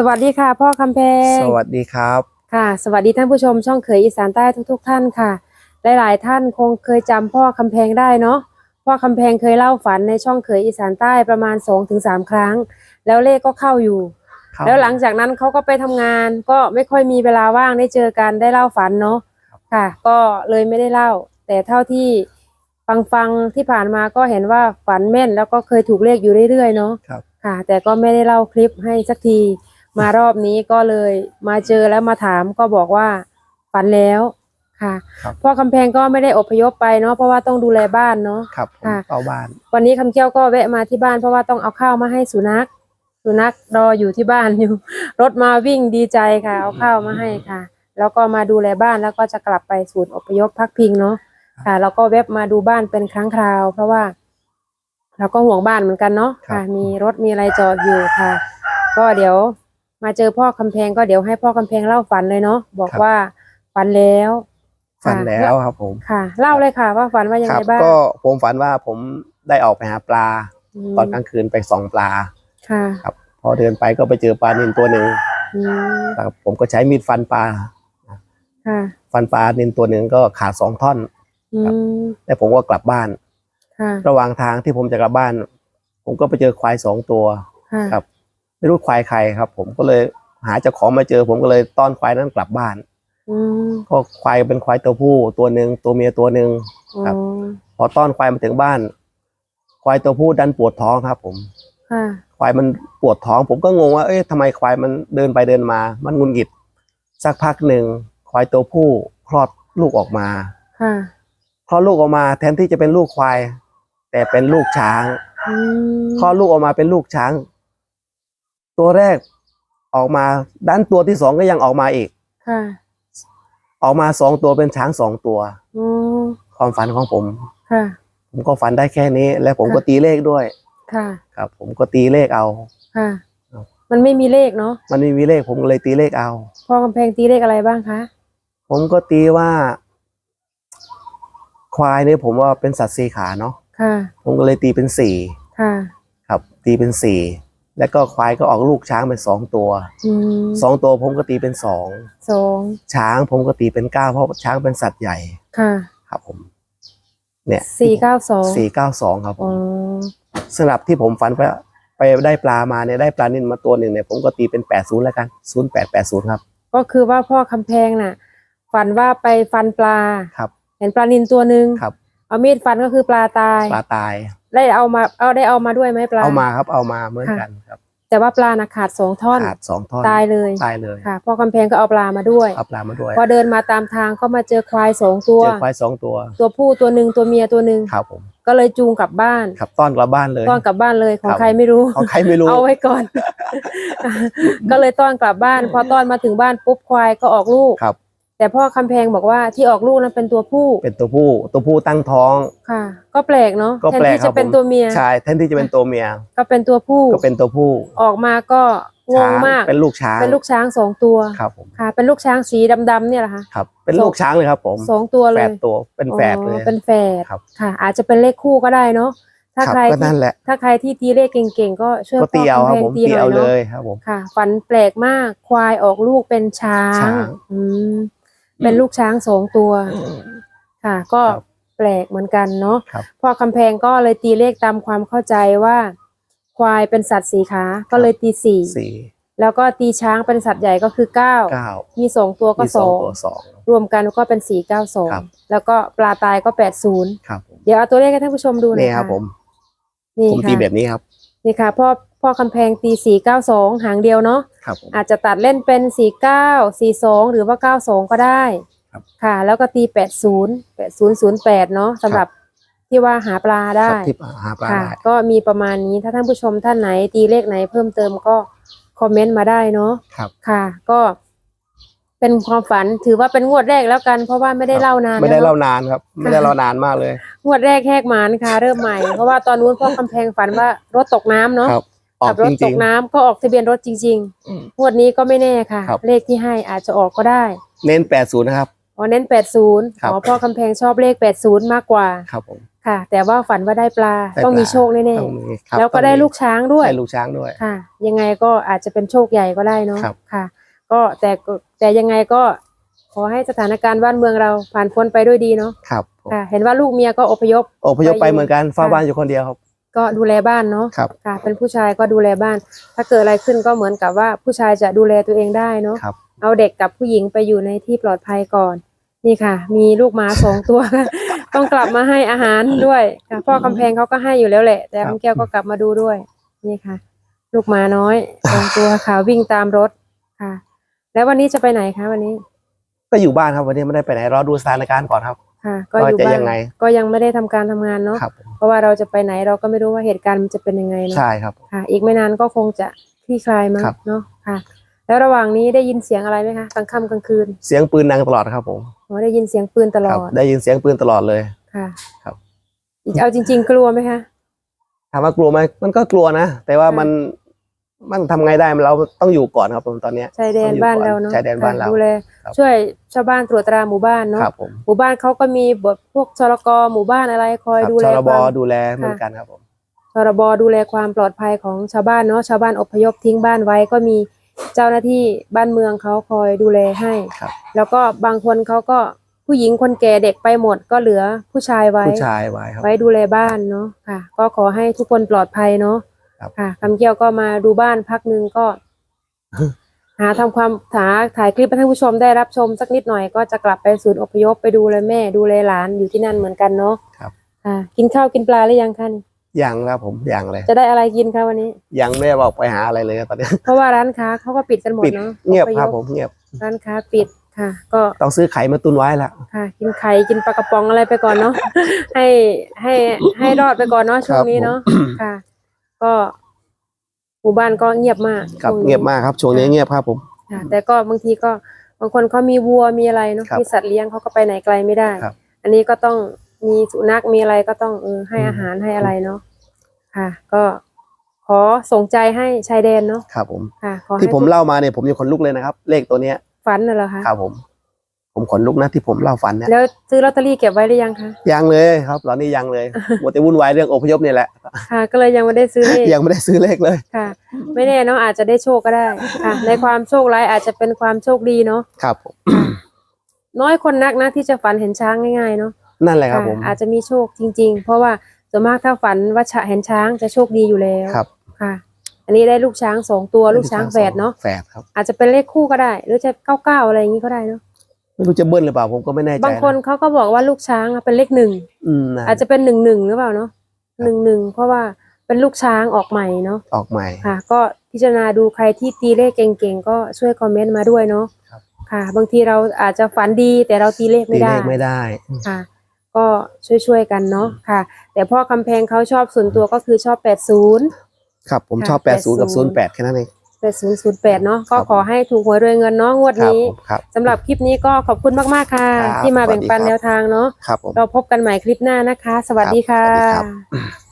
สวัสดีค่ะพ่อคำแพงสวัสดีครับค่ะ สวัสดีท่านผู้ชมช่องเขยอีสานใต้ทุก ๆ ท่านค่ะ หลาย ๆ ท่านคงเคยจำพ่อคำแพงได้เนาะพ่อคำแพงเคยเล่าฝันในช่องเขยอีสานใต้ประมาณ2อถึงสครั้ง แล้วเลขก็เข้าอยู่ครับแล้วหลังจากนั้นเขาก็ไปทำงาน ก็ไม่ค่อยมีเวลาว่างได้เจอกันได้เล่าฝันเนาะค่ะ ก็เลยไม่ได้เล่า แต่เท่าที่ฟังฟังๆที่ผ่านมาก็เห็นว่าฝันแม่น แล้วก็เคยถูกเลขอยู่เรื่อยๆเนาะครับค่ะ แต่ก็ไม่ได้เล่าคลิปให้สักที มารอบนี้ก็เลยมาเจอแล้วมาถามก็บอกว่าฝันแล้วค่ะครับ พ่อคำแพงก็ไม่ได้อพยพไปเนาะเพราะว่าต้องดูแลบ้านเนาะ ครับผมค่ะ เอาบ้าน วันนี้คำเกี้ยวก็แวะมาที่บ้านเพราะว่าต้องเอาข้าวมาให้สุนัข สุนัขรออยู่ที่บ้านอยู่ รถมาวิ่งดีใจค่ะ เอาข้าวมาให้ค่ะ แล้วก็มาดูแลบ้านแล้วก็จะกลับไปศูนย์อพยพพักพิงเนาะค่ะแล้วก็แวะมาดูบ้านเป็นครั้งคราว เพราะว่า เราก็ห่วงบ้านเหมือนกันเนาะค่ะ มีรถมีอะไรจอดอยู่ค่ะ ก็เดี๋ยว มาเจอพ่อคำแพงก็เดี๋ยวให้พ่อคำแพงเล่าฝันเลยเนาะบอกว่าฝันแล้วฝันค่ะแล้วครับผมค่ะ เล่าเลยค่ะ ว่าฝันว่ายังคไงรับ้างก็ผมฝันว่าผมได้ออกไปหาปลา มตอนกลางคืนไปส่องปลา ค่ะครับพอเดินไปก็ไปเจอปลานินตัวหนึ่งอืมครับผมก็ใช้มีดฟันปลา ค่ะฟันปลานินตัวหนึ่งก็ขาดสองท่อน อืครับมแล้วผมก็กลับบ้าน ค่ะระหว่างทางที่ผมจะกลับบ้าน ผมก็ไปเจอควายสองตัว ค่ะครับ ไม่รู้ควายใครครับ ผมก็เลยหาเจ้าของมาเจอ ผมก็เลยต้อนควายนั้นกลับบ้านอืมก็ควายเป็นควายตัวผู้ตัวหนึ่งตัวเมียตัวหนึ่งครับอ๋อพอต้อนควายมาถึงบ้าน ควายตัวผู้ดันปวดท้องครับ ผมค่ะควายมันปวดท้อง ผมก็งงว่าเอ๊ะทำไมควายมันเดินไปเดินมา มันงุนงิดสักพักหนึ่งควายตัวผู้คลอดลูกออกมาค่ะคลอดลูกออกมา แทนที่จะเป็นลูกควาย แต่เป็นลูกช้างอืมคลอดลูกออกมาเป็นลูกช้าง ตัวแรกออกมาด้านตัวที่สองก็ยังออกมาอีกค่ะออกมาสองตัวเป็นช้างสองตัวอ๋อความฝันของผมค่ะผมก็ฝันได้แค่นี้ และผมก็ค่ะตีเลขด้วย ค่ะ ครับ ผมก็ตีเลขเอา ค่ะครับมันไม่มีเลขเนาะ มันไม่มีเลขผมก็เลยตีเลขเอา พ่อกำแพงตีเลขอะไรบ้างคะ ผมก็ตีว่า ควายเนี่ยผมว่าเป็นสัตว์สี่ขาเนาะ ค่ะ ผมก็เลยตีเป็นสี่ ค่ะ ครับ ตีเป็นสี่ แล้วก็ควายก็ออกลูกช้างเป็นสองตัวอืมสองตัวผมก็ตีเป็นสองสองช้างผมก็ตีเป็นเก้าเพราะช้างเป็นสัตว์ใหญ่ค่ะ ครับผม เนี่ยสี่เก้าสองสี่เก้าสองครับผอ๋อมสำหรับที่ผมฝันไปไปได้ปลามาเนี่ยได้ปลานินมาตัวหนึ่งเนี่ยผมก็ตีเป็นแปดศูนย์แล้วกันศูนย์แปดแปดศูนย์ครับ ก็คือว่าพ่อคำแพงน่ะ ฝันว่าไปฟันปลาครับ เห็นปลานินตัวหนึ่งครับ เอามีดฟันก็คือปลาตาย ปลาตาย ได้เอามา เอาได้เอามาด้วยไหมปลา เอามาครับ เอามาเหมือนกันครับ แต่ว่าปลาน่ะขาดสองท่อนขาดสองท่อนตายเลยตายเลยค่ะพ่อกำแพงก็เอาปลามาด้วยเอาปลามาด้วย พอเดินมาตามทางก็มาเจอควายสองตัวเจอควายสองตัว ตัวผู้ตัวหนึ่งตัวเมียตัวหนึ่งครับผมก็เลยจูงกลับบ้านขับต้อนกลับบ้านเลยต้อนกลับบ้านเลยของครับใครไม่รู้ของใครไม่รู้เอาไว้ก่อน ก็เลยต้อนกลับบ้าน พอต้อนมาถึงบ้านปุ๊บควายก็ออกลูกครับ แต่พ่อคำแพงบอกว่าที่ออกลูกนั้นเป็นตัวผู้เป็นตัวผู้ตัวผู้ตั้งท้องค่ะ ก็แปลกเนาะก็แทนแปลกที่ครัจะบเป็นผมตัวเมีย ใช่แทนที่จะเป็นตัวเมียก็เป็นตัวผู้ ก็เป็นตัวผู้ออกมาก็งงช้างมาก เป็นลูกช้างเป็นลูกช้างสองตัวครับผมค่ะ เป็นลูกช้างสีดำๆเนี่ยแหละค่ะครับ เป็นลูกช้างเลยครับ ผมสองตัวเลแฝยดตัวเป็นแฝดเลย อ๋อเป็นแฝดครับ ค่ะ อาจจะเป็นเลขคู่ก็ได้เนาะถ้าครับใครก็ที่นั่นแหละถ้าใครที่ตีเลขเก่งๆ ก็ช่วยก็ตีเอาพ่ครับคำแพงผมตีตีหน่อเอายเลเนาะยครับผม ค่ะ ฝันแปลกมากควายออกลูกเป็นช้างช้าง อืม เป็นลูกช้างสองตัว ค่ะ ก็ครับแปลกเหมือนกันเนาะครับ พ่อคำแพงก็เลยตีเลขตามความเข้าใจว่า ควายเป็นสัตว์สีขา ก็เลยตีสี่สี่แล้วก็ตีช้างเป็นสัตว์ใหญ่ก็คือเก้าเก้ามีสองตัวก็มีสองตัวสอง รวมกันก็เป็นสี่เก้าสองครับ แล้วก็ปลาตายก็แปดศูนย์ครับผมเดี๋ยวเอาตัวเลขให้ท่านผู้ชมดูหน่อนี่ยครับค่ะผม นี่ผมค่ะตีแบบนี้ครับ นี่ค่ะพ่อ พ่อคำแพงตีสี่เก้าสองหางเดียวเนาะครับผม อาจจะตัดเล่นเป็นสี่เก้าสี่สองหรือว่าเก้าสองก็ได้ครับ ค่ะ แล้วก็ตีแปดศูนย์แปดศูนย์ศูนย์แปดเนาะสำหรับที่ว่าหาปลาได้ครับที่หาปลาค่ะ ได้ก็มีประมาณนี้ถ้าท่านผู้ชมท่านไหนตีเลขไหนเพิ่มเติมก็คอมเมนต์มาได้เนาะ ครับ ค่ะก็เป็นความฝันถือว่าเป็นงวดแรกแล้วกัน เพราะว่าไม่ได้เล่านานไม่ได้แล้วเล่าเนาะนานครับ ไม่ได้เล่านานมากเลย งวดแรกแหกหมานค่ะ เริ่มใหม่ เพราะว่าตอนนู้นพ่อกำแพงฝันว่ารถตกน้ำเนาะครับ ออกขับรถจตริง กน้ำก็ออกทะเบียนรถจริงอืม ๆงวดนี้ก็ไม่แน่ค่ะ ครับ เลขที่ให้อาจจะออกก็ได้ๆ เน้นแปดศูนย์นะครับ อ๋อเน้นแปดศูนย์ครับอ๋อพ่อคำแพงชอบเลขแปดศูนย์มากกว่าครับผม ค่ะ แต่ว่าฝันว่าได้ปลาได้ต้องมีปลาโชคแน่ต้องมีครับๆแล้วก็ต้องมีได้ลูกช้างด้วย ได้ลูกช้างด้วย ค่ะ ยังไงก็อาจจะเป็นโชคใหญ่ก็ได้เนาะครับ ค่ะ ก็แต่ก็แต่ยังไงก็ขอให้สถานการณ์บ้านเมืองเราผ่านพ้นไปด้วยดีเนาะครับผมค่ะ เห็นว่าลูกเมียก็อพยพ อพยพไปไปอยู่เหมือนกันเฝ้าค่ะ บ้านอยู่คนเดียวครับ ก็ดูแลบ้านเนาะครับค่ะ เป็นผู้ชายก็ดูแลบ้าน ถ้าเกิดอะไรขึ้นก็เหมือนกับว่าผู้ชายจะดูแลตัวเองได้เนาะครับ เอาเด็กกับผู้หญิงไปอยู่ในที่ปลอดภัยก่อน นี่ค่ะ มีลูกหมาสองตัว ต้องกลับมาให้อาหารด้วยค่ะพ่อกำแพงเขาก็ให้อยู่แล้วแหละ แต่ครับคำแก้วก็กลับมาดูด้วย นี่ค่ะ ลูกหมาน้อยสองตัวค่ะวิ่งตามรถค่ะ แล้ววันนี้จะไปไหนคะวันนี้ ก็อยู่บ้านครับวันนี้ไม่ได้ไปไหนรอดูสถานการณ์ก่อนครับ ค่ะก็ว่าอยู่จะบ้ายันงไง ก็ยังไม่ได้ทำการทำงานเนาะครับผมเพราะว่าเราจะไปไหนเราก็ไม่รู้ว่าเหตุการณ์มันจะเป็นยังไงเนาะใช่ครับ ค่ะ อีกไม่นานก็คงจะคลี่คลายมั้งครับ เนาะค่ะ แล้วระหว่างนี้ได้ยินเสียงอะไรไหมคะกลางค่ำกลางคืนเสียงปืนดังตลอดครับผมอ๋อได้ยินเสียงปืนตลคอรับดได้ยินเสียงปืนตลอดเลย ค่ะครับ เอาจริง ๆ กลัวไหมคะ ถามว่ากลัวไหมมันก็กลัวนะ แต่ว่าค่ะ มัน มันทำไงได้เราต้องอยู่ก่อนครับผมตอนเนี้ยชายแดนบ้านเราเนาะชายแดนบ้านเราค่ะดูแลครับช่วยชาวบ้านตรวจตราหมู่บ้านเนาะครับผมหมู่บ้านเขาก็มีบทพวกชลกหมู่บ้านอะไรคอยครับดูแลชรบความดูแลเหมือนกันครับผมชรบดูแลความปลอดภัยของชาวบ้านเนาะชาวบ้านอพยพทิ้งบ้านไว้ก็มีเจ้าหน้าที่บ้านเมืองเขาคอยดูแลให้ครับแล้วก็บางคนเขาก็ผู้หญิงคนแก่เด็กไปหมดก็เหลือผู้ชายไว้ผู้ชายไว้ครับไว้ดูแลบ้านเนาะค่ะ ก็ขอให้ทุกคนปลอดภัยเนาะ ครับค่ะคำเกี้ยวก็มาดูบ้านพักหนึ่งก็ หาทำความหาถ่ายคลิปให้ท่านผู้ชมได้รับชมสักนิดหน่อยก็จะกลับไปศูนย์อพยพไปดูแลแม่ ดูแลหลานอยู่ที่นั่นเหมือนกันเนาะครับ ค่ะ กินข้าวกินปลาหรือยังคะนี่ยังแล้วผมยังเลย จะได้อะไรกินคะวันนี้ ยังไม่ได้บอกไปหาอะไรเลยตอนนี้ เพราะว่าร้านค้าเขาก็ปิดกันหมดปิด เนาะเงียบอพครับผมเงียบร้านค้าปิดค่ะ ก็ ต้องซื้อไข่มาตุนไว้ละ ค่ะกินไข่กินปลากระป๋องอะไรไปก่อนเนาะ ให้ให้ให้รอดไปก่อนเนาะช่วงนี้เนาะค่ะ ก็หมู่บ้านก็เงียบมากครับช่วงนี้เงียบมากครับช่วงนี้เงียบครับผม ค่ะแต่ก็บางทีก็บางคนเขามีวัวมีอะไรเนาะครับมีสัตว์เลี้ยงเขาก็ไปไหนไกลไม่ได้ ครับ อันนี้ก็ต้องมีสุนัขมีอะไรก็ต้องเออให้อืมอาหารให้อะไรเนาะค่ะ ก็ขอส่งใจให้ชายแดนเนาะครับผม ค่ะ ขอให้ที่ผมทุกเล่ามาเนี่ยผมยังขนลุกเลยนะครับ เลขตัวเนี้ย ฝันน่ะเหรอคะครับผม ผมขนลุกนะที่ผมเล่าฝันเนี่ยแล้วซื้อลอตเตอรี่เก็บไว้หรือยังคะยังเลยครับตอนนี้ยังเลยหมดแต่วุ่นวายเรื่องอพยพเนี่ยแหละค่ะ ก็เลยยังไม่ได้ซื้อเลขยังไม่ได้ซื้อเลขเลยค่ะ ไม่แน่เนาะอาจจะได้โชคก็ได้ค่ะ ในความโชคร้ายอาจจะเป็นความโชคดีเนาะครับผมน้อยคนนักนะที่จะฝันเห็นช้างง่ายๆเนาะนั่นแหละครับค่ะผมอาจจะมีโชคจริง ๆ เพราะว่าส่วนมากถ้าฝันว่าเห็นช้างจะโชคดีอยู่แล้วครับค่ะอันนี้ได้ลูกช้างสองตัวลูกช้างแฝดเนาะแฝดครับอาจจะเป็นเลขคู่ก็ได้ หรือจะเก้าเก้าอะไรอย่างนี้ก็ได้เนาะ ไม่รู้จะเบิ้ลหรือเปล่าผมก็ไม่แน่ใจบางคนเขาก็บอกว่าลูกช้างอะเป็นเลขหนึ่งอืมนะอาจจะเป็นหนึ่งหนึ่งหรือเปล่าเนาะหนึ่งหนึ่งเพราะว่าเป็นลูกช้างออกใหม่เนาะออกใหม่ค่ะ ก็พิจารณาดูใครที่ตีเลขเก่งๆก็ช่วยคอมเมนต์มาด้วยเนาะครับค่ะ บางทีเราอาจจะฝันดีแต่เราตีเลขตีไม่เลได้ขไม่ได้ค่ะ ก็ช่วยๆกันเนาะค่ะ แต่พ่อคำแพงเขาชอบส่วนตัวก็คือชอบ 80 ครับ ผมค่ะชอบ 80 กับ80 08 แค่นั้นเอง 8008เนาะก็ครับขอให้ถูกหวยรวยเงินเนาะงวดครับนี้ผมครับสำหรับคลิปนี้ก็ขอบคุณมากๆค่ะครับที่มาแบ่งปันสวัสดีครับแนวทางเนาะครับผมเราพบกันใหม่คลิปหน้านะคะ สวัสดีค่ะ